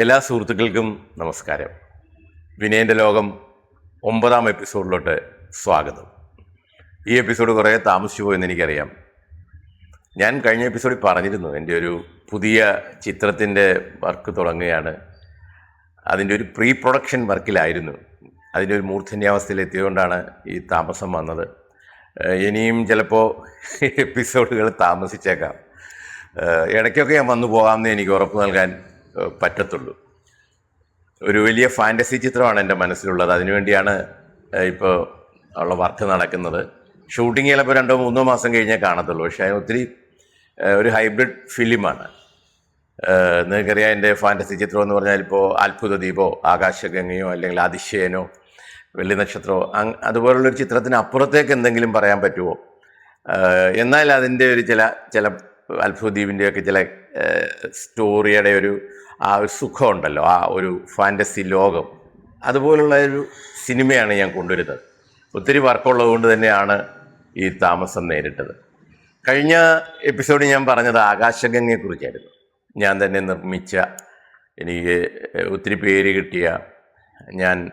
എല്ലാ സുഹൃത്തുക്കൾക്കും നമസ്കാരം. വിനയന്റെ ലോകം ഒമ്പതാം എപ്പിസോഡിലോട്ട് സ്വാഗതം. ഈ എപ്പിസോഡ് കുറേ താമസിച്ചു പോയെന്ന് എനിക്കറിയാം ഞാൻ കഴിഞ്ഞ എപ്പിസോഡിൽ പറഞ്ഞിരുന്നു എന്റെ ഒരു പുതിയ ചിത്രത്തിന്റെ വർക്ക് തുടങ്ങുകയാണ്. അതിന്റെ ഒരു പ്രീ പ്രൊഡക്ഷൻ വർക്കിലായിരുന്നു അതിന്റെ ഒരു മൂർധന്യാവസ്ഥയിലെത്തിയതുകൊണ്ടാണ് ഈ താമസം വന്നത്. ഇനിയും ചിലപ്പോൾ എപ്പിസോഡുകൾ താമസിച്ചേക്കാം. ഇടയ്ക്കൊക്കെ ഞാൻ വന്നു പോകാമെന്ന് എനിക്ക് ഉറപ്പ് നൽകാൻ പറ്റത്തുള്ളൂ. ഒരു വലിയ ഫാന്റസി ചിത്രമാണ് എന്റെ മനസ്സിലുള്ളത്. അതിനുവേണ്ടിയാണ് ഇപ്പോൾ ഉള്ള വർക്ക് നടക്കുന്നത്. ഷൂട്ടിംഗ് ചിലപ്പോൾ രണ്ടോ മൂന്നോ മാസം കഴിഞ്ഞേ കാണത്തുള്ളൂ. പക്ഷേ ഒത്തിരി ഒരു ഹൈബ്രിഡ് ഫിലിമാണ്. നിങ്ങൾക്കറിയാം എന്റെ ഫാന്റസി ചിത്രം എന്ന് പറഞ്ഞാൽ ഇപ്പോൾ അത്ഭുത ദീപോ ആകാശഗംഗയോ അല്ലെങ്കിൽ അതിശയനോ വെള്ളി നക്ഷത്രമോ അങ് അതുപോലുള്ളൊരു ചിത്രത്തിന് അപ്പുറത്തേക്ക് എന്തെങ്കിലും പറയാൻ പറ്റുമോ? എന്നാൽ അതിന്റെ ഒരു ചില ചില അത്ഭുത ദ്വീപിന്റെയൊക്കെ ചില സ്റ്റോറിയുടെ ഒരു ആ ഒരു സുഖമുണ്ടല്ലോ ആ ഒരു ഫാന്റസി ലോകം. അതുപോലുള്ള ഒരു സിനിമയാണ് ഞാൻ കൊണ്ടുവരുന്നത്. ഒത്തിരി വർക്കുള്ളത് കൊണ്ട് തന്നെയാണ് ഈ താമസം നേരിട്ടത്. കഴിഞ്ഞ എപ്പിസോഡിൽ ഞാൻ പറഞ്ഞത് ആകാശഗംഗയെക്കുറിച്ചായിരുന്നു. ഞാൻ തന്നെ നിർമ്മിച്ച എനിക്ക് ഒത്തിരി പേര് കിട്ടിയ ഞാൻ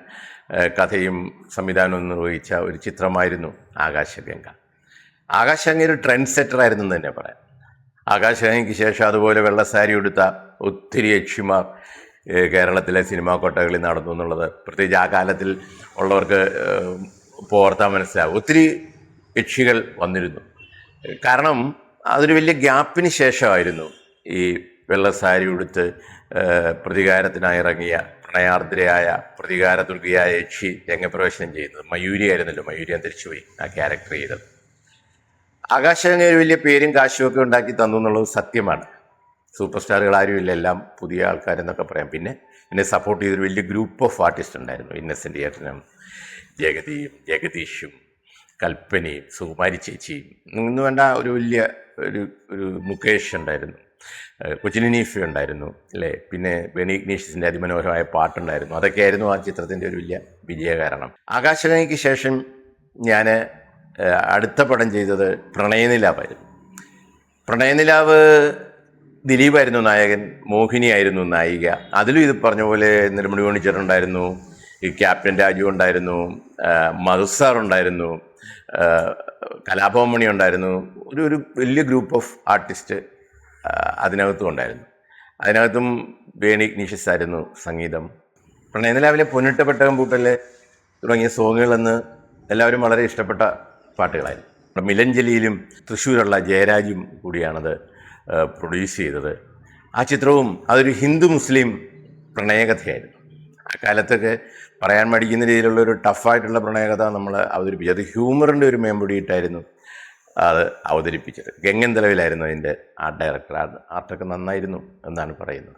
കഥയും സംവിധാനവും നിർവഹിച്ച ഒരു ചിത്രമായിരുന്നു ആകാശഗംഗ. ആകാശഗംഗ ഒരു ട്രെൻഡ് സെറ്റർ ആയിരുന്നു എന്ന് തന്നെ പറയാം. ആകാശഗംഗയ്ക്ക് ശേഷം അതുപോലെ വെള്ളസാരി ഉടുത്ത ഒത്തിരി യക്ഷിമാർ കേരളത്തിലെ സിനിമാ കൊട്ടകളിൽ നടന്നു എന്നുള്ളത്. പ്രത്യേകിച്ച് ആ കാലത്തിൽ ഉള്ളവർക്ക് പോർത്താൻ മനസ്സിലാവും. ഒത്തിരി യക്ഷികൾ വന്നിരുന്നു. കാരണം അതൊരു വലിയ ഗ്യാപ്പിന് ശേഷമായിരുന്നു ഈ വെള്ളസാരി ഉടുത്ത് പ്രതികാരത്തിനായി ഇറങ്ങിയ പ്രണയാർദ്രയായ പ്രതികാര ദുർഗയായ യക്ഷി രംഗപ്രവേശനം ചെയ്യുന്നത് മയൂരി ആയിരുന്നല്ലോ. മയൂരി അന്തരിച്ചുപോയി ആ ക്യാരക്ടർ ചെയ്തത്. ആകാശഗംഗ ഒരു വലിയ പേരും കാശുമൊക്കെ ഉണ്ടാക്കി തന്നു എന്നുള്ളത് സത്യമാണ്. സൂപ്പർ സ്റ്റാറുകൾ ആരുമില്ല എല്ലാം പുതിയ ആൾക്കാരെന്നൊക്കെ പറയാം. പിന്നെ എന്നെ സപ്പോർട്ട് ചെയ്തൊരു വലിയ ഗ്രൂപ്പ് ഓഫ് ആർട്ടിസ്റ്റ് ഉണ്ടായിരുന്നു ഇന്നസെന്റ് ചേട്ടനും ജഗതിയും ജഗദീഷും കൽപ്പനയും സുകുമാരി ചേച്ചിയും. ഇന്ന് വേണ്ട ഒരു വലിയ ഒരു ഒരു മുകേഷ് ഉണ്ടായിരുന്നു ഏഹ് കൊച്ചിനി ഉണ്ടായിരുന്നു അല്ലേ? പിന്നെ ബെനി ഇഗ്നീഷ്യസിന്റെ അതിമനോഹരമായ പാട്ടുണ്ടായിരുന്നു. അതൊക്കെയായിരുന്നു ആ ചിത്രത്തിന്റെ ഒരു വലിയ വിജയകാരണം. കാരണം ആകാശഗംഗയ്ക്ക് ശേഷം ഞാൻ അടുത്ത പടം ചെയ്തത് പ്രണയനിലാവായിരുന്നു പ്രണയനിലാവ് ദിലീപായിരുന്നു നായകൻ മോഹിനിയായിരുന്നു നായിക. അതിലും ഇത് പറഞ്ഞ പോലെ നെടുമുടി മണിച്ചേട്ടനുണ്ടായിരുന്നു ഈ ക്യാപ്റ്റൻ രാജു ഉണ്ടായിരുന്നു മധുസാർ ഉണ്ടായിരുന്നു കലാഭവമണി ഉണ്ടായിരുന്നു. ഒരു ഒരു വലിയ ഗ്രൂപ്പ് ഓഫ് ആർട്ടിസ്റ്റ് അതിനകത്തും ഉണ്ടായിരുന്നു. അതിനകത്തും വേണി നിഷസ് ആയിരുന്നു സംഗീതം. പ്രണയനിലാവിലെ പൊന്നിട്ട പെട്ടകം പൂട്ടൽ തുടങ്ങിയ സോങ്ങുകളെന്ന് എല്ലാവരും വളരെ ഇഷ്ടപ്പെട്ട പാട്ടുകളായിരുന്നു. മിലഞ്ജലിയിലും തൃശ്ശൂരുള്ള ജയരാജും കൂടിയാണത് പ്രൊഡ്യൂസ് ചെയ്തത്. ആ ചിത്രവും അതൊരു ഹിന്ദു മുസ്ലിം പ്രണയകഥയായിരുന്നു. ആ കാലത്തൊക്കെ പറയാൻ മടിക്കുന്ന രീതിയിലുള്ള ഒരു ടഫായിട്ടുള്ള പ്രണയകഥ നമ്മൾ അവതരിപ്പിച്ചു. അത് ഹ്യൂമറിന്റെ ഒരു മേമ്പൊടിയിട്ടായിരുന്നു അത് അവതരിപ്പിച്ചത്. ഗംഗൻ തലവിലായിരുന്നു അതിന്റെ ആർട്ട് ഡയറക്ടർ ആർട്ടൊക്കെ നന്നായിരുന്നു എന്നാണ് പറയുന്നത്.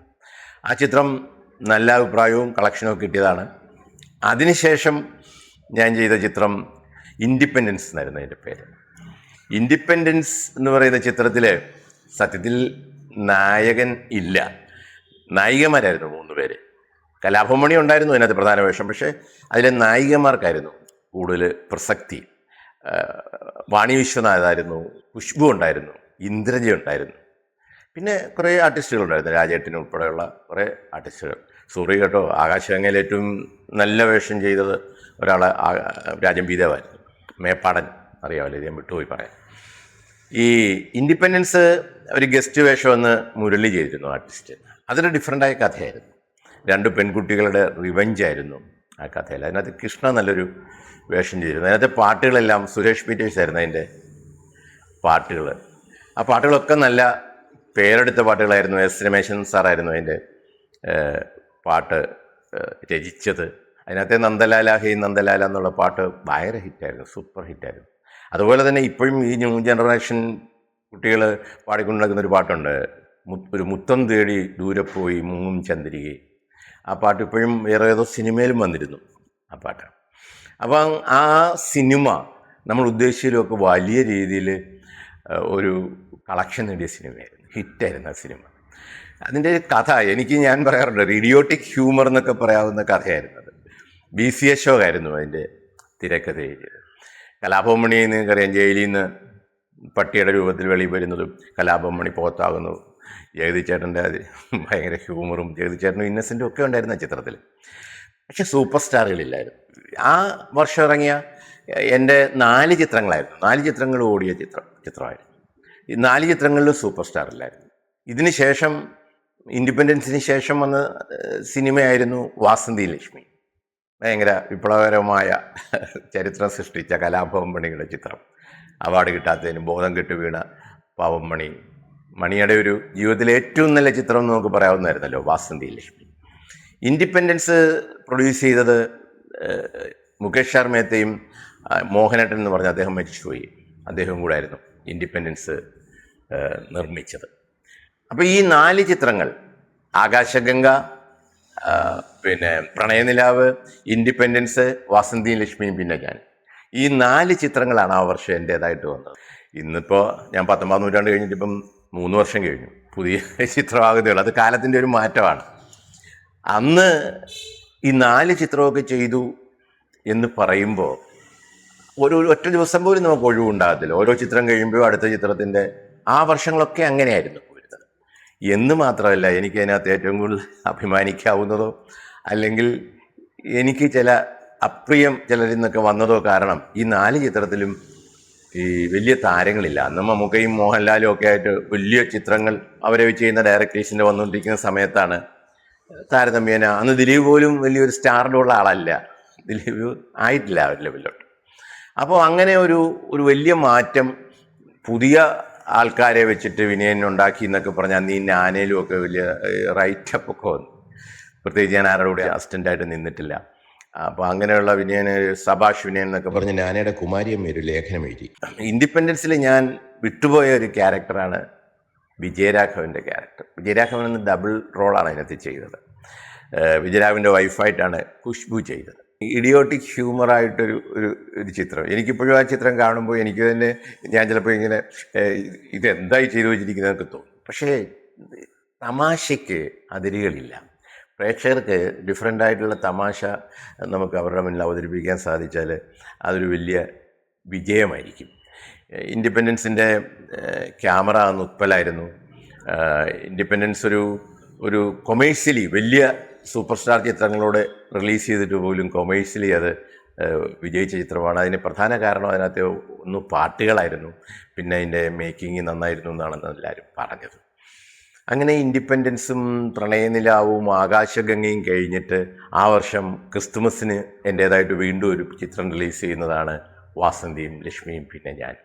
ആ ചിത്രം നല്ല അഭിപ്രായവും കളക്ഷനും കിട്ടിയതാണ്. അതിനുശേഷം ഞാൻ ചെയ്ത ചിത്രം ഇൻഡിപെൻഡൻസ് എന്നായിരുന്നു അതിന്റെ പേര്. ഇൻഡിപെൻഡൻസ് എന്ന് പറയുന്ന ചിത്രത്തിൽ സത്യത്തിൽ നായകൻ ഇല്ല. നായികമാരായിരുന്നു മൂന്ന് പേര്. കലാഭമണി ഉണ്ടായിരുന്നു അതിനകത്ത് പ്രധാന വേഷം പക്ഷേ അതിലെ നായികമാർക്കായിരുന്നു കൂടുതൽ പ്രസക്തി. വാണി വിശ്വനാഥായിരുന്നു ഖുഷ്ബു ഉണ്ടായിരുന്നു ഇന്ദ്രജ ഉണ്ടായിരുന്നു. പിന്നെ കുറേ ആർട്ടിസ്റ്റുകൾ ഉണ്ടായിരുന്നു രാജേട്ടൻ ഉൾപ്പെടെയുള്ള കുറേ ആർട്ടിസ്റ്റുകൾ. സൂറി കേട്ടോ ആകാശഗംഗയിൽ ഏറ്റവും നല്ല വേഷം ചെയ്തത് ഒരാൾ രാജൻ ബീദേവായിരുന്നു മേപ്പാടൻ അറിയാമല്ലോ ഞാൻ വിട്ടുപോയി പറയാം ഈ ഇൻഡിപെൻഡൻസ് ഒരു ഗസ്റ്റ് വേഷം എന്ന് മുരളി ചെയ്തിരുന്നു ആർട്ടിസ്റ്റ്. അതൊരു ഡിഫറെന്റായ കഥയായിരുന്നു. രണ്ട് പെൺകുട്ടികളുടെ റിവഞ്ച് ആയിരുന്നു ആ കഥയിൽ. അതിനകത്ത് കൃഷ്ണ നല്ലൊരു വേഷം ചെയ്തിരുന്നു. അതിനകത്തെ പാട്ടുകളെല്ലാം സുരേഷ് പീറ്റേഴ്സ് ആയിരുന്നു അതിന്റെ പാട്ടുകൾ. ആ പാട്ടുകളൊക്കെ നല്ല പേരെടുത്ത പാട്ടുകളായിരുന്നു. എസ് രമേശൻ സാറായിരുന്നു അതിന്റെ പാട്ട് രചിച്ചത്. അതിനകത്തെ നന്ദലാല ഹേ നന്ദലാല എന്നുള്ള പാട്ട് ഭയങ്കര ഹിറ്റായിരുന്നു സൂപ്പർ ഹിറ്റായിരുന്നു. അതുപോലെ തന്നെ ഇപ്പോഴും ഈ ന്യൂ ജനറേഷൻ കുട്ടികൾ പാടിക്കൊണ്ട് ഒരു പാട്ടുണ്ട് ഒരു മുത്തം തേടി ദൂരെ പോയി മുങ്ങും ചന്ദ്രികെ ആ പാട്ട് ഇപ്പോഴും വേറെ ഏതോ സിനിമയിലും വന്നിരുന്നു ആ പാട്ട്. അപ്പം ആ സിനിമ നമ്മൾ ഉദ്ദേശിച്ചതിലൊക്കെ വലിയ രീതിയിൽ ഒരു കളക്ഷൻ നേടിയ സിനിമയായിരുന്നു ഹിറ്റായിരുന്നു ആ സിനിമ. അതിന്റെ കഥ എനിക്ക് ഞാൻ പറയാറുണ്ട് റേഡിയോട്ടിക് ഹ്യൂമർ എന്നൊക്കെ പറയാവുന്ന കഥയായിരുന്നു ബി സി ആയിരുന്നു അതിന്റെ തിരക്കഥ എഴുതിയത് കലാഭവമണി നിങ്ങൾക്കറിയാം ജയിലിൽ നിന്ന് പട്ടിയുടെ രൂപത്തിൽ വെളിയിൽ വരുന്നതും കലാഭവമണി പുറത്താകുന്നതും ജഗതി ചേട്ടന്റെ അത് ഭയങ്കര ഹ്യൂമറും ജഗതി ചേട്ടനും ഇന്നസെന്റും ഒക്കെ ഉണ്ടായിരുന്നു ആ ചിത്രത്തിൽ. പക്ഷെ സൂപ്പർ സ്റ്റാറുകളില്ലായിരുന്നു. ആ വർഷം ഇറങ്ങിയ എന്റെ നാല് ചിത്രങ്ങളായിരുന്നു. നാല് ചിത്രങ്ങൾ ഓടിയ ചിത്രം ചിത്രമായിരുന്നു. ഈ നാല് ചിത്രങ്ങളിലും സൂപ്പർ സ്റ്റാർ ഇല്ലായിരുന്നു ഇതിന് ശേഷം ഇൻഡിപെൻഡൻസിന് ശേഷം വന്ന സിനിമയായിരുന്നു വാസന്തി ലക്ഷ്മി. ഭയങ്കര വിപ്ലവകരമായ ചരിത്രം സൃഷ്ടിച്ച കലാഭവൻ മണിയുടെ ചിത്രം. അവാർഡ് കിട്ടാത്തതിന് ബോധം കെട്ട് വീണ പാവം മണി മണിയുടെ ഒരു ജീവിതത്തിലെ ഏറ്റവും നല്ല ചിത്രം എന്ന് നമുക്ക് പറയാവുന്നതായിരുന്നല്ലോ വാസന്തി ലക്ഷ്മി. ഇൻഡിപെൻഡൻസ് പ്രൊഡ്യൂസ് ചെയ്തത് മുകേഷ് ശർമ്മയത്തെയും മോഹനേട്ടൻ എന്ന് പറഞ്ഞ അദ്ദേഹം മരിച്ചുപോയി. അദ്ദേഹവും കൂടായിരുന്നു ഇൻഡിപെൻഡൻസ് നിർമ്മിച്ചത്. അപ്പോൾ ഈ നാല് ചിത്രങ്ങൾ ആകാശഗംഗ പിന്നെ പ്രണയനിലാവ് ഇൻഡിപെൻഡൻസ് വാസന്തിയും ലക്ഷ്മിയും പിന്നെ ഞാൻ. ഈ നാല് ചിത്രങ്ങളാണ് ആ വർഷം എന്റേതായിട്ട് വന്നത്. ഇന്നിപ്പോൾ ഞാൻ പത്തൊമ്പത് നൂറ്റാണ്ട് കഴിഞ്ഞിട്ട് ഇപ്പം മൂന്ന് വർഷം കഴിഞ്ഞു. പുതിയ ചിത്രമാകുന്നേ അത് കാലത്തിന്റെ ഒരു മാറ്റമാണ്. അന്ന് ഈ നാല് ചിത്രമൊക്കെ ചെയ്തു എന്ന് പറയുമ്പോൾ ഒരു ഒറ്റ ദിവസം പോലും നമുക്ക് ഒഴിവുണ്ടാകത്തില്ല. ഓരോ ചിത്രം കഴിയുമ്പോൾ അടുത്ത ചിത്രത്തിന്റെ ആ വർഷങ്ങളൊക്കെ അങ്ങനെയായിരുന്നു എന്ന് മാത്രമല്ല എനിക്ക് അതിനകത്ത് ഏറ്റവും കൂടുതൽ അഭിമാനിക്കാവുന്നതോ അല്ലെങ്കിൽ എനിക്ക് ചില അപ്രിയം ചിലരിൽ നിന്നൊക്കെ വന്നതോ കാരണം ഈ നാല് ചിത്രത്തിലും ഈ വലിയ താരങ്ങളില്ല. അന്ന് മമ്മൂക്കയും മോഹൻലാലും ഒക്കെ ആയിട്ട് വലിയ ചിത്രങ്ങൾ അവരെ വെച്ച് ചെയ്യുന്ന ഡയറക്ടേഴ്സിന്റെ വന്നുകൊണ്ടിരിക്കുന്ന സമയത്താണ് താരതമ്യേന. അന്ന് ദിലീപ് പോലും വലിയൊരു സ്റ്റാറിലുള്ള ആളല്ല. ദിലീപ് ആയിട്ടില്ല ആ ലെവലിലോട്ട്. അപ്പോൾ അങ്ങനെ ഒരു ഒരു വലിയ മാറ്റം പുതിയ ആൾക്കാരെ വെച്ചിട്ട് വിനയൻ ഉണ്ടാക്കി എന്നൊക്കെ പറഞ്ഞാൽ നീ ഞാനേലും ഒക്കെ വലിയ റൈറ്റപ്പൊക്കെ വന്നു. പ്രത്യേകിച്ച് ഞാൻ ആരുടെ കൂടെ അസിസ്റ്റന്റായിട്ട് നിന്നിട്ടില്ല. അപ്പോൾ അങ്ങനെയുള്ള വിനയന് സഭാഷ് വിനയൻ എന്നൊക്കെ പറഞ്ഞ് ഞാനയുടെ കുമാരിയമ്മ ഒരു ലേഖനം എഴുതി. ഇൻഡിപെൻഡൻസിൽ ഞാൻ വിട്ടുപോയ ഒരു ക്യാരക്ടറാണ് വിജയരാഘവന്റെ ക്യാരക്ടർ വിജയരാഘവൻ എന്ന ഡബിൾ റോളാണ് അതിനകത്ത് ചെയ്തത്. വിജയരാഘവന്റെ വിജയരാഘവന്റെ വൈഫായിട്ടാണ് ഖുഷ്ബു ചെയ്തത്. ഇഡിയോട്ടിക് ഹ്യൂമറായിട്ടൊരു ഒരു ഒരു ചിത്രം. എനിക്കിപ്പോഴും ആ ചിത്രം കാണുമ്പോൾ എനിക്ക് തന്നെ ഞാൻ ചിലപ്പോൾ ഇങ്ങനെ ഇതെന്തായി ചെയ്തു വെച്ചിരിക്കുന്നതൊക്കെ തോന്നും. പക്ഷേ തമാശയ്ക്ക് അതിരുകളില്ല. പ്രേക്ഷകർക്ക് ഡിഫറെന്റ് ആയിട്ടുള്ള തമാശ നമുക്ക് അവരുടെ മുന്നിൽ അവതരിപ്പിക്കാൻ സാധിച്ചാൽ അതൊരു വലിയ വിജയമായിരിക്കും. ഇൻഡിപെൻഡൻസിന്റെ ക്യാമറ അന്ന് ഉത്പലായിരുന്നു ഇൻഡിപെൻഡൻസ് ഒരു ഒരു കൊമേഴ്സ്യലി വലിയ സൂപ്പർ സ്റ്റാർ ചിത്രങ്ങളോട് റിലീസ് ചെയ്തിട്ട് പോലും കൊമേഴ്സ്യലി അത് വിജയിച്ച ചിത്രമാണ്. അതിന് പ്രധാന കാരണം അതിനകത്ത് ഒന്ന് പാട്ടുകളായിരുന്നു. പിന്നെ അതിന്റെ മേക്കിംഗ് നന്നായിരുന്നു എന്നാണ് എല്ലാവരും പറഞ്ഞത്. അങ്ങനെ ഇൻഡിപെൻഡൻസും പ്രണയനിലാവും ആകാശഗംഗയും കഴിഞ്ഞിട്ട് ആ വർഷം ക്രിസ്തുമസിന് എന്റേതായിട്ട് വീണ്ടും ഒരു ചിത്രം റിലീസ് ചെയ്യുന്നതാണ് വാസന്തിയും ലക്ഷ്മിയും പിന്നെ ഞാൻ.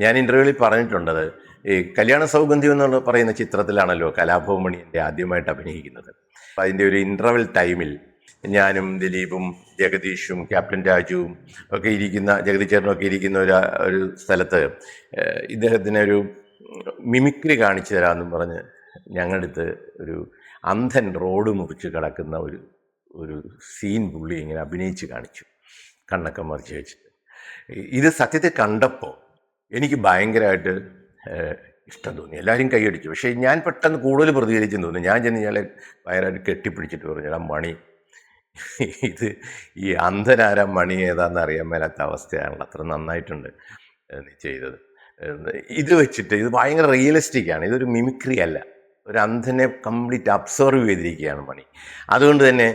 ഞാൻ ഇന്റർവ്യൂവിൽ പറഞ്ഞിട്ടുണ്ടത് ഈ കല്യാണ സൗഗന്ധ്യം എന്നുള്ള പറയുന്ന ചിത്രത്തിലാണല്ലോ കലാഭവമണി എന്റെ ആദ്യമായിട്ട് അഭിനയിക്കുന്നത്. അതിന്റെ ഒരു ഇന്റർവെൽ ടൈമിൽ ഞാനും ദിലീപും ജഗദീഷും ക്യാപ്റ്റൻ രാജുവും ഒക്കെ ഇരിക്കുന്ന ജഗദീശേട്ടനും ഒക്കെ ഇരിക്കുന്ന ഒരു ഒരു സ്ഥലത്ത് ഇദ്ദേഹത്തിനൊരു മിമിക്രി കാണിച്ചു തരാമെന്നും പറഞ്ഞ് ഞങ്ങളടുത്ത് ഒരു അന്ധൻ റോഡ് മുറിച്ച് കിടക്കുന്ന ഒരു ഒരു സീൻ പുള്ളി ഇങ്ങനെ അഭിനയിച്ച് കാണിച്ചു. കണ്ണൊക്കെ മറിച്ച് വെച്ചിട്ട്. ഇത് സത്യത്തെ കണ്ടപ്പോൾ എനിക്ക് ഭയങ്കരമായിട്ട് ഇഷ്ടം തോന്നി. എല്ലാവരും കൈയടിച്ചു. പക്ഷേ ഞാൻ പെട്ടെന്ന് കൂടുതൽ പ്രതികരിച്ചെന്ന് തോന്നി. ഞാൻ ചെന്ന് ഇയാളെ ഭയങ്കരമായിട്ട് കെട്ടിപ്പിടിച്ചിട്ട് പറഞ്ഞു ആ മണി ഇത് ഈ അന്ധനാര മണി ഏതാണെന്ന് അറിയാൻ മേലാത്ത അവസ്ഥയാണല്ലോ. അത്ര നന്നായിട്ടുണ്ട് നീ ചെയ്തത്. ഇത് വെച്ചിട്ട് ഇത് ഭയങ്കര റിയലിസ്റ്റിക് ആണ്. ഇതൊരു മിമിക്രി അല്ല. ഒരു അന്ധനെ കംപ്ലീറ്റ് അബ്സർവ് ചെയ്തിരിക്കുകയാണ് മണി അതുകൊണ്ട് തന്നെ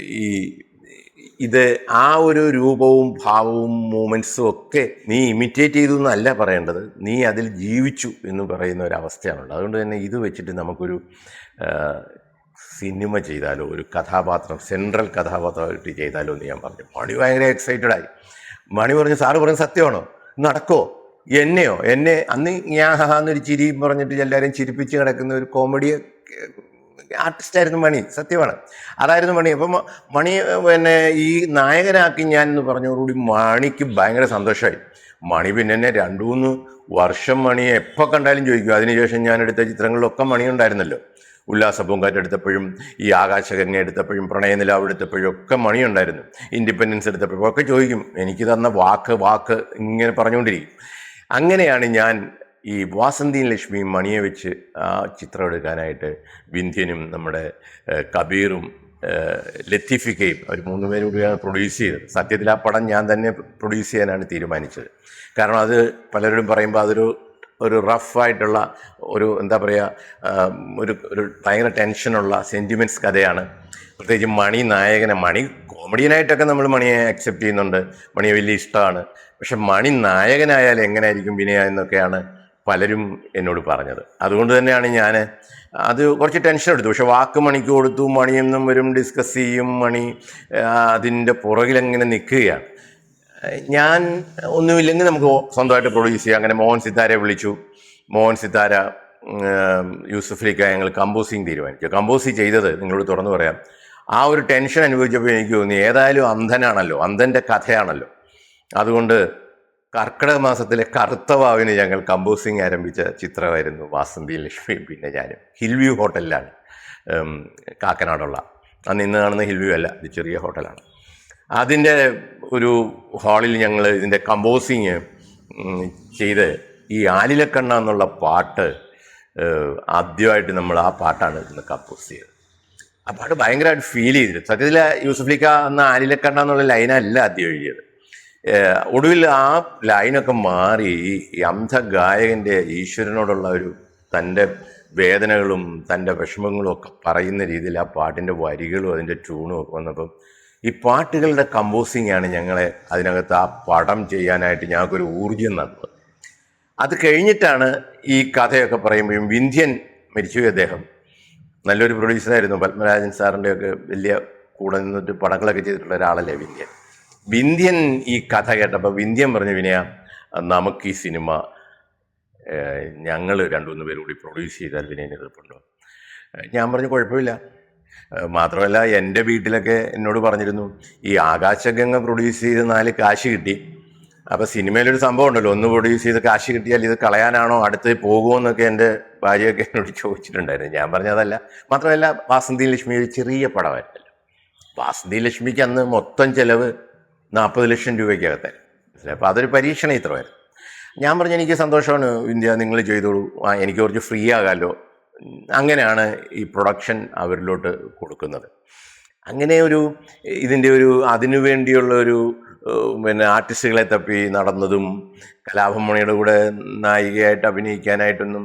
ഈ ഇത് ആ ഒരു രൂപവും ഭാവവും മൂമെന്റ്സും ഒക്കെ നീ ഇമിറ്റേറ്റ് ചെയ്തു എന്നല്ല പറയേണ്ടത്. നീ അതിൽ ജീവിച്ചു എന്ന് പറയുന്ന ഒരു അവസ്ഥയാണുള്ളത്. അതുകൊണ്ട് തന്നെ ഇത് വെച്ചിട്ട് നമുക്കൊരു സിനിമ ചെയ്താലോ ഒരു കഥാപാത്രം സെൻട്രൽ കഥാപാത്രമായിട്ട് ചെയ്താലോ എന്ന് ഞാൻ പറഞ്ഞു. മണി ഭയങ്കര എക്സൈറ്റഡായി മണി പറഞ്ഞു സാറ് പറഞ്ഞു സത്യമാണോ? നടക്കോ എന്നെയോ? എന്നെ അന്ന് ഞാൻ ഹഹാന്നൊരു ചിരി പറഞ്ഞിട്ട് എല്ലാവരെയും ചിരിപ്പിച്ച് കിടക്കുന്ന ഒരു കോമഡി ആർട്ടിസ്റ്റായിരുന്നു മണി. സത്യമാണ്. അതായിരുന്നു മണി. അപ്പം മണി പിന്നെ ഈ നായകനാക്കി ഞാൻ എന്ന് പറഞ്ഞതോടുകൂടി മണിക്ക് ഭയങ്കര സന്തോഷമായി. മണി പിന്നെ എന്നെ രണ്ടു മൂന്ന് വർഷം മണിയെ എപ്പോൾ കണ്ടാലും ചോദിക്കും. അതിനുശേഷം ഞാൻ എടുത്ത ചിത്രങ്ങളിലൊക്കെ മണി ഉണ്ടായിരുന്നല്ലോ. ഉല്ലാസ പൂങ്കാറ്റ് എടുത്തപ്പോഴും ഈ ആകാശഗംഗ എടുത്തപ്പോഴും പ്രണയനിലാവ് എടുത്തപ്പോഴും ഒക്കെ മണിയുണ്ടായിരുന്നു ഇൻഡിപെൻഡൻസ് എടുത്തപ്പോഴും ഒക്കെ ചോദിക്കും. എനിക്ക് തന്ന വാക്ക് വാക്ക് ഇങ്ങനെ പറഞ്ഞുകൊണ്ടിരിക്കും. അങ്ങനെയാണ് ഞാൻ ഈ വാസന്തിയും ലക്ഷ്മിയും മണിയെ വെച്ച് ആ ചിത്രം എടുക്കാനായിട്ട് വിന്ധ്യനും നമ്മുടെ കബീറും ലത്തീഫിക്കയും അവർ മൂന്ന് പേരും കൂടിയാണ് പ്രൊഡ്യൂസ് ചെയ്തത്. സത്യത്തിൽ ആ പടം ഞാൻ തന്നെ പ്രൊഡ്യൂസ് ചെയ്യാനാണ് തീരുമാനിച്ചത്. കാരണം അത് പലരോടും പറയുമ്പോൾ അതൊരു ഒരു റഫായിട്ടുള്ള ഒരു എന്താ പറയുക ഒരു ഒരു ഭയങ്കര ടെൻഷനുള്ള സെന്റിമെന്റ്സ് കഥയാണ്. പ്രത്യേകിച്ച് മണി നായകനെ മണി കോമഡിയനായിട്ടൊക്കെ നമ്മൾ മണിയെ അക്സെപ്റ്റ് ചെയ്യുന്നുണ്ട്. മണിയെ വലിയ ഇഷ്ടമാണ്. പക്ഷെ മണി നായകനായാൽ എങ്ങനെയായിരിക്കും വിനയ എന്നൊക്കെയാണ് പലരും എന്നോട് പറഞ്ഞത്. അതുകൊണ്ട് തന്നെയാണ് ഞാൻ അത് കുറച്ച് ടെൻഷൻ എടുത്തു. പക്ഷെ വാക്ക് മണിക്ക് കൊടുത്തു മണിയെന്നും വരും ഡിസ്കസ് ചെയ്യും മണി അതിന്റെ പുറകിലെങ്ങനെ നിൽക്കുകയാണ്. ഞാൻ ഒന്നുമില്ലെങ്കിൽ നമുക്ക് സ്വന്തമായിട്ട് പ്രൊഡ്യൂസ് ചെയ്യാം. അങ്ങനെ മോഹൻ സിത്താരെ വിളിച്ചു. മോഹൻ സിത്താര യൂസഫിലേക്ക് ഞങ്ങൾ കമ്പോസിങ് തീരുമാനിച്ചു. കമ്പോസ് ചെയ്തത് നിങ്ങളോട് തുറന്നു പറയാം. ആ ഒരു ടെൻഷൻ അനുഭവിച്ചപ്പോൾ എനിക്ക് തോന്നി ഏതായാലും അന്ധനാണല്ലോ അന്ധന്റെ കഥയാണല്ലോ. അതുകൊണ്ട് കർക്കിടക മാസത്തിലെ കറുത്ത വാവിന് ഞങ്ങൾ കമ്പോസിങ് ആരംഭിച്ച ചിത്രമായിരുന്നു വാസന്തി ലക്ഷ്മി പിന്നെ ഞാനും. ഹിൽവ്യൂ ഹോട്ടലിലാണ് കാക്കനാടുള്ള. അന്ന് ഇന്ന് കാണുന്ന ഹിൽവ്യൂ അല്ല ഇത് ചെറിയ ഹോട്ടലാണ്. അതിന്റെ ഒരു ഹാളിൽ ഞങ്ങൾ ഇതിന്റെ കമ്പോസിങ് ചെയ്ത് ഈ ആലിലക്കണ്ണ എന്നുള്ള പാട്ട് ആദ്യമായിട്ട് നമ്മൾ ആ പാട്ടാണ് ഇന്ന് കമ്പോസ് ചെയ്തത്. ആ പാട്ട് ഭയങ്കരമായിട്ട് ഫീൽ ചെയ്തിട്ട് സത്യത്തിൽ യൂസഫ്ലിക്ക എന്ന ആലിലക്കണ്ണ എന്നുള്ള ലൈനല്ല ആദ്യം എഴുതിയത്. ഒടുവിൽ ആ ലൈനൊക്കെ മാറി ഈ അന്ധഗായകന്റെ ഈശ്വരനോടുള്ള ഒരു തന്റെ വേദനകളും തന്റെ വിഷമങ്ങളും ഒക്കെ പറയുന്ന രീതിയിൽ ആ പാട്ടിന്റെ വരികളും അതിന്റെ ട്യൂണും ഒക്കെ വന്നപ്പം ഈ പാട്ടുകളുടെ കമ്പോസിങ് ആണ് ഞങ്ങളെ അതിനകത്ത് ആ പടം ചെയ്യാനായിട്ട് ഞങ്ങൾക്കൊരു ഊർജം തന്നത് അത് കഴിഞ്ഞിട്ടാണ് ഈ കഥയൊക്കെ പറയുമ്പോഴും വിന്ധ്യൻ മരിച്ചു അദ്ദേഹം. നല്ലൊരു പ്രൊഡ്യൂസറായിരുന്നു പത്മരാജൻ സാറിന്റെയൊക്കെ വലിയ കൂടെ നിന്നിട്ട് പടങ്ങളൊക്കെ ചെയ്തിട്ടുള്ള ഒരാളല്ലേ വിന്ധ്യൻ. വിന്ധ്യൻ ഈ കഥ കേട്ടപ്പോൾ വിന്ധ്യൻ പറഞ്ഞു വിനയ നമുക്ക് ഈ സിനിമ ഞങ്ങൾ രണ്ടു മൂന്ന് പേര് കൂടി പ്രൊഡ്യൂസ് ചെയ്താൽ വിനയന് എതിർപ്പുണ്ടോ ഞാൻ പറഞ്ഞു കുഴപ്പമില്ല. മാത്രമല്ല എന്റെ വീട്ടിലൊക്കെ എന്നോട് പറഞ്ഞിരുന്നു ഈ ആകാശഗംഗ പ്രൊഡ്യൂസ് ചെയ്ത് നാല് കാശ് കിട്ടി. അപ്പോൾ സിനിമയിലൊരു സംഭവം ഉണ്ടല്ലോ ഒന്ന് പ്രൊഡ്യൂസ് ചെയ്ത് കാശ് കിട്ടിയാൽ ഇത് കളയാനാണോ അടുത്ത് പോകുമോ എന്നൊക്കെ എന്റെ ഭാര്യയൊക്കെ എന്നോട് ചോദിച്ചിട്ടുണ്ടായിരുന്നു. ഞാൻ പറഞ്ഞതല്ല മാത്രമല്ല വാസന്തി ലക്ഷ്മി ഒരു ചെറിയ പടമായിരുന്നല്ലോ. വാസന്തി ലക്ഷ്മിക്ക് അന്ന് മൊത്തം ചിലവ് നാൽപ്പത് ലക്ഷം രൂപയ്ക്കകത്ത്. അപ്പോൾ അതൊരു പരീക്ഷണം ഇത്രമായിരുന്നു ഞാൻ പറഞ്ഞു എനിക്ക് സന്തോഷമാണ് ഇന്ത്യ നിങ്ങൾ ചെയ്തോളൂ. എനിക്ക് കുറച്ച് ഫ്രീ ആകാമല്ലോ അങ്ങനെയാണ് ഈ പ്രൊഡക്ഷൻ അവരിലോട്ട് കൊടുക്കുന്നത്. അങ്ങനെ ഒരു ഇതിന്റെ ഒരു അതിനു വേണ്ടിയുള്ള ഒരു പിന്നെ ആർട്ടിസ്റ്റുകളെ തപ്പി നടന്നതും കലാഭമണിയുടെ കൂടെ നായികയായിട്ട് അഭിനയിക്കാനായിട്ടൊന്നും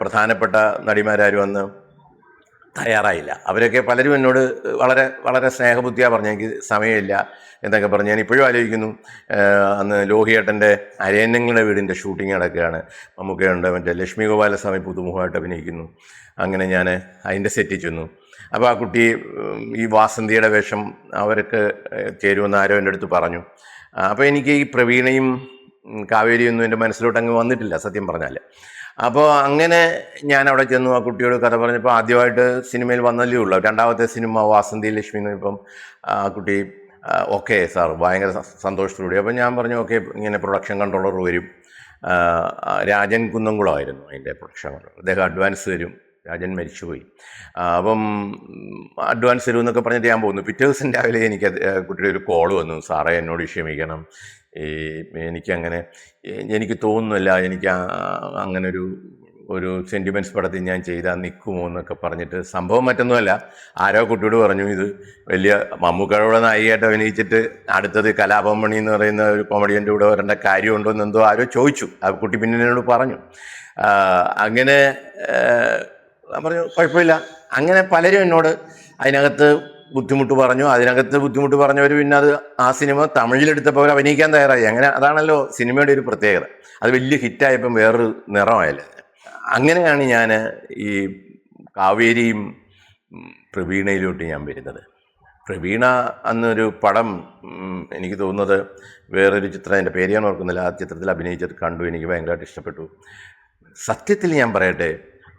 പ്രധാനപ്പെട്ട നടിമാരാരും അന്ന് തയ്യാറായില്ല. അവരൊക്കെ പലരും എന്നോട് വളരെ വളരെ സ്നേഹബുദ്ധിയാണ് പറഞ്ഞു എനിക്ക് സമയമില്ല എന്നൊക്കെ പറഞ്ഞ് ഞാൻ ഇപ്പോഴും ആലോചിക്കുന്നു. അന്ന് ലോഹിയേട്ടന്റെ അരയന്നങ്ങളുടെ വീടിന്റെ ഷൂട്ടിംഗ് നടക്കുകയാണ്. മമ്മൂക്കയുണ്ട് മറ്റേ ലക്ഷ്മി ഗോപാലസ്വാമി പുതുമുഖമായിട്ട് അഭിനയിക്കുന്നു. അങ്ങനെ ഞാൻ അതിന്റെ സെറ്റിൽ ചെന്നു. അപ്പോൾ ആ കുട്ടി ഈ വാസന്തിയുടെ വേഷം അവർക്ക് ചേരുമെന്ന് ആരോ എന്റെ അടുത്ത് പറഞ്ഞു. അപ്പോൾ എനിക്ക് ഈ പ്രവീണയും കാവേരിയൊന്നും എന്റെ മനസ്സിലോട്ട് അങ്ങ് വന്നിട്ടില്ല സത്യം പറഞ്ഞാൽ അപ്പോൾ അങ്ങനെ ഞാൻ അവിടെ ചെന്നു ആ കുട്ടിയോട് കഥ പറഞ്ഞപ്പോൾ ആദ്യമായിട്ട് സിനിമയിൽ വന്നല്ലേ ഉള്ളൂ. രണ്ടാമത്തെ സിനിമ വാസന്തി ലക്ഷ്മി എന്ന് ഇപ്പം ആ കുട്ടി ഓക്കെ സാർ ഭയങ്കര സന്തോഷത്തിലൂടെ അപ്പോൾ അപ്പം ഞാൻ പറഞ്ഞു ഓക്കെ ഇങ്ങനെ പ്രൊഡക്ഷൻ കൺട്രോളർ വരും. രാജൻ കുന്നംകുളമായിരുന്നു അതിന്റെ പ്രൊഡക്ഷൻ കൺട്രോളർ അദ്ദേഹം അഡ്വാൻസ് തരും. രാജൻ മരിച്ചുപോയി. അപ്പം അഡ്വാൻസ് തരും എന്നൊക്കെ പറഞ്ഞിട്ട് ഞാൻ പോകുന്നു പിറ്റേ ദിവസം രാവിലെ എനിക്ക് കുട്ടിയുടെ ഒരു കോൾ വന്നു. സാറേ എന്നോട് ക്ഷമിക്കണം ഈ എനിക്കങ്ങനെ എനിക്ക് തോന്നുന്നില്ല എനിക്ക് അങ്ങനൊരു അങ്ങനെ ഒരു സെന്റിമെന്റ്സ് പടത്തിൽ ഞാൻ ചെയ്താൽ നിൽക്കുമോ എന്നൊക്കെ പറഞ്ഞിട്ട് സംഭവം മറ്റൊന്നുമല്ല. ആരോ കുട്ടിയോട് പറഞ്ഞു ഇത് വലിയ മമ്മൂക്കയുടെ നായികയായിട്ട് അഭിനയിച്ചിട്ട് അടുത്തത് കലാപമണി എന്ന് പറയുന്ന ഒരു കോമഡിയന്റെ കൂടെ വരേണ്ട കാര്യമുണ്ടോ എന്നെന്തോ ആരോ ചോദിച്ചു. ആ കുട്ടി പിന്നെ എന്നോട് പറഞ്ഞു. അങ്ങനെ പറഞ്ഞു കുഴപ്പമില്ല. അങ്ങനെ പലരും എന്നോട് അതിനകത്ത് ബുദ്ധിമുട്ട് പറഞ്ഞു. അതിനകത്ത് ബുദ്ധിമുട്ട് പറഞ്ഞവർ പിന്നെ അത് ആ സിനിമ തമിഴിലെടുത്തപ്പോൾ അവർ അഭിനയിക്കാൻ തയ്യാറായി. അങ്ങനെ അതാണല്ലോ സിനിമയുടെ ഒരു പ്രത്യേകത. അത് വലിയ ഹിറ്റായപ്പം വേറൊരു നിറമായല്ലേ അങ്ങനെയാണ് ഞാൻ ഈ കാവേരിയും പ്രവീണയിലോട്ട് ഞാൻ വരുന്നത്. പ്രവീണ അന്നൊരു പടം എനിക്ക് തോന്നുന്നത് വേറൊരു ചിത്രം എന്റെ പേര് ഞാൻ ഓർക്കുന്നില്ല. ആ ചിത്രത്തിൽ അഭിനയിച്ചത് കണ്ടു എനിക്ക് ഭയങ്കരമായിട്ട് ഇഷ്ടപ്പെട്ടു. സത്യത്തിൽ ഞാൻ പറയട്ടെ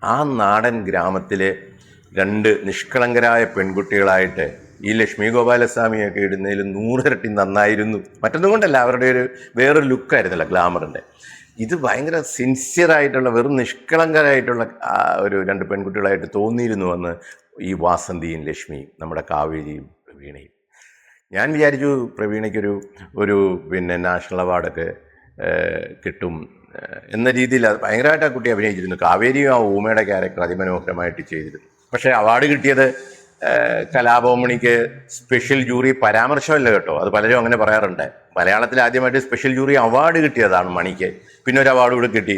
ആ നാടൻ ഗ്രാമത്തിലെ രണ്ട് നിഷ്കളങ്കരായ പെൺകുട്ടികളായിട്ട് ഈ ലക്ഷ്മി ഗോപാലസ്വാമിയൊക്കെ ഇടുന്നതിൽ നൂറിരട്ടി നന്നായിരുന്നു. മറ്റൊന്നും കൊണ്ടല്ല അവരുടെ ഒരു വേറൊരു ലുക്കായിരുന്നല്ലോ ഗ്ലാമറിന്റെ ഇത് ഭയങ്കര സിൻസിയറായിട്ടുള്ള വെറും നിഷ്കളങ്കരായിട്ടുള്ള ഒരു രണ്ട് പെൺകുട്ടികളായിട്ട് തോന്നിയിരുന്നു അന്ന് ഈ വാസന്തിയും ലക്ഷ്മിയും നമ്മുടെ കാവേരിയും പ്രവീണയും. ഞാൻ വിചാരിച്ചു പ്രവീണയ്ക്കൊരു ഒരു പിന്നെ നാഷണൽ അവാർഡൊക്കെ കിട്ടും എന്ന രീതിയിൽ ഭയങ്കരമായിട്ട് ആ കുട്ടി അഭിനയിച്ചിരുന്നു. കാവേരിയും ആ ഊമയുടെ ക്യാരക്ടർ അതിമനോഹരമായിട്ട് ചെയ്തിരുന്നു. പക്ഷേ അവാർഡ് കിട്ടിയത് കലാഭവമണിക്ക് സ്പെഷ്യൽ ജൂറി പരാമർശമല്ല കേട്ടോ. അത് പലരും അങ്ങനെ പറയാറുണ്ട്. മലയാളത്തിൽ ആദ്യമായിട്ട് സ്പെഷ്യൽ ജൂറി അവാർഡ് കിട്ടിയതാണ് മണിക്ക്. പിന്നെ ഒരു അവാർഡ് കൂടെ കിട്ടി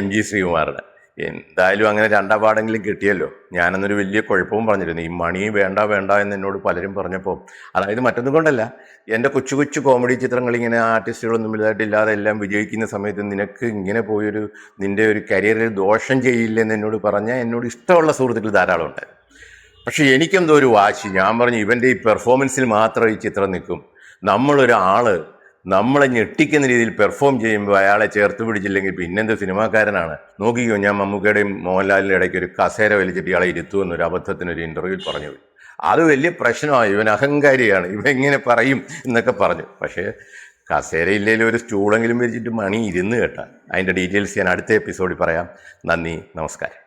എം ജി ശ്രീകുമാറിന്. എന്തായാലും അങ്ങനെ രണ്ടപാടെങ്കിലും കിട്ടിയല്ലോ. ഞാനന്നൊരു വലിയ കുഴപ്പവും പറഞ്ഞിരുന്നു. ഈ മണി വേണ്ട വേണ്ട എന്ന് എന്നോട് പലരും പറഞ്ഞപ്പോൾ അതായത് മറ്റൊന്നും കൊണ്ടല്ല. എന്റെ കൊച്ചു കൊച്ചു കോമഡി ചിത്രങ്ങൾ ഇങ്ങനെ ആർട്ടിസ്റ്റുകളൊന്നും വലുതായിട്ടില്ലാതെ എല്ലാം വിജയിക്കുന്ന സമയത്ത് നിനക്ക് ഇങ്ങനെ പോയൊരു നിന്റെ ഒരു കരിയറിൽ ദോഷം ചെയ്യില്ലെന്ന് എന്നോട് പറഞ്ഞാൽ എന്നോട് ഇഷ്ടമുള്ള സുഹൃത്തുക്കൾ ധാരാളം ഉണ്ട് പക്ഷേ എനിക്കെന്തോ ഒരു വാശി. ഞാൻ പറഞ്ഞു ഇവന്റെ ഈ പെർഫോമൻസിൽ മാത്രം ഈ ചിത്രം നിൽക്കും. നമ്മളൊരാൾ നമ്മളെ ഞെട്ടിക്കുന്ന രീതിയിൽ പെർഫോം ചെയ്യുമ്പോൾ അയാളെ ചേർത്ത് പിടിച്ചില്ലെങ്കിൽ പിന്നെന്ത് സിനിമാക്കാരനാണ്? നോക്കിക്കോ ഞാൻ മമ്മൂക്കയുടെയും മോഹൻലാലിന്റെ ഇടയ്ക്ക് ഒരു കസേര വലിച്ചിട്ട് ഇയാളെ ഇരുത്തുമെന്നൊരു അബദ്ധത്തിന് ഒരു ഇന്റർവ്യൂവിൽ പറഞ്ഞു. അത് വലിയ പ്രശ്നമാണ് ഇവൻ അഹങ്കാരിയാണ്. ഇവൻ എങ്ങനെ പറയും എന്നൊക്കെ പറഞ്ഞു. പക്ഷേ കസേരയില്ലെങ്കിലും ഒരു സ്റ്റൂളെങ്കിലും വെച്ചിട്ട് മണി ഇരുന്ന് കേട്ടാ. അതിന്റെ ഡീറ്റെയിൽസ് ഞാൻ അടുത്ത എപ്പിസോഡിൽ പറയാം. നന്ദി നമസ്കാരം.